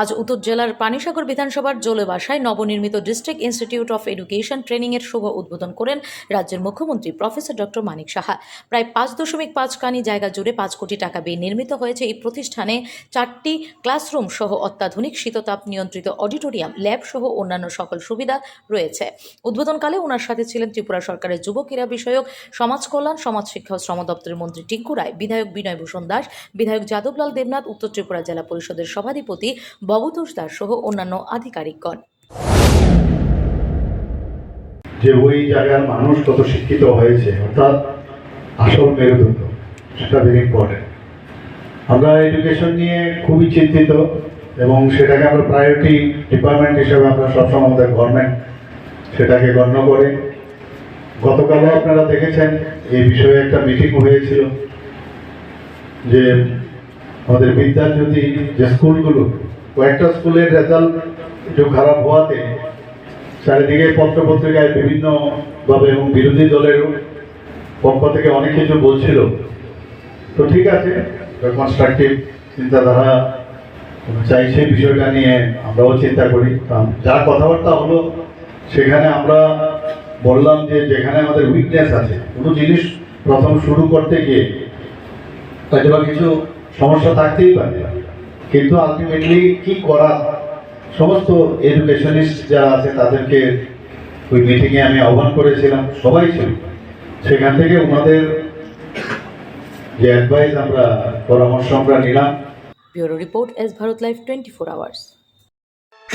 আজ উত্তর জেলার পানিসাগর বিধানসভার জোলেবাসায় নবনির্মিত district institute of education training এর শুভ উদ্বোধন করেন রাজ্যের মুখ্যমন্ত্রী প্রফেসর ডক্টর মানিক সাহা। প্রায় পাঁচ দশমিক পাঁচ কানি জায়গা জুড়ে পাঁচ কোটি টাকা ব্যয়ে নির্মিত হয়েছে এই প্রতিষ্ঠানে চারটি ক্লাসরুম সহ অত্যাধুনিক শীততাপ নিয়ন্ত্রিত অডিটোরিয়াম, ল্যাব সহ অন্যান্য সকল সুবিধা রয়েছে। উদ্বোধনকালে ওনার সাথে ছিলেন ত্রিপুরা সরকারের যুব ক্রীড়া বিষয়ক, সমাজ কল্যাণ, সমাজ শিক্ষা ও শ্রম দপ্তরের মন্ত্রী টিঙ্কু রায়, বিধায়ক বিনয় ভূষণ দাস, বিধায়ক যাদবলাল দেবনাথ, উত্তর ত্রিপুরা জেলা পরিষদের সভাধিপতি ববতোষ দাস সহ অন্যান্য আধিকারিকগণ। যে ওই জায়গার মানুষ কত শিক্ষিত হয়েছে, অর্থাৎ আসল মেরুদণ্ড, সেটা ভেরি ইম্পর্টেন্ট আমরা এডুকেশন নিয়ে খুবই চিন্তিত এবং সেটাকে আমরা প্রায়োরিটি ডিপার্টমেন্ট হিসেবে আমরা সবসময় আমাদের গভর্নমেন্ট সেটাকে গণ্য করে। গতকালও আপনারা দেখেছেন, এই বিষয়ে একটা মিটিং হয়েছিল যে আমাদের বিদ্যাজ্যোতি যে স্কুলগুলো কয়েকটা স্কুলের রেজাল্ট একটু খারাপ হওয়াতে চারিদিকে পত্র পত্রিকায় বিভিন্ন ভাবে এবং বিরোধী দলের পক্ষ থেকে অনেক কিছু বলছিল। তো ঠিক আছে কনস্ট্রাকটিভ চিন্তাধারা চাই সেই বিষয়টা নিয়ে আমরাও চিন্তা করি। যা কথাবার্তা হলো, সেখানে আমরা বললাম যে যেখানে আমাদের উইকনেস আছে, কোনো জিনিস প্রথম শুরু করতে গিয়ে হয়তো কিছু সমস্যা থাকতেই পারে। কিন্তু আলটিমেটলি কি করা, সমস্ত এডুকেশনিস্ট যারা আছে তাদেরকে ওই মিটিংয়ে আমি আহ্বান করেছিলাম, সবাই ছিল। সেখান থেকে ওনাদের যে অ্যাডভাইস আমরা, পরামর্শ আমরা নিলাম। Bureau report S Bharat life twenty four hours.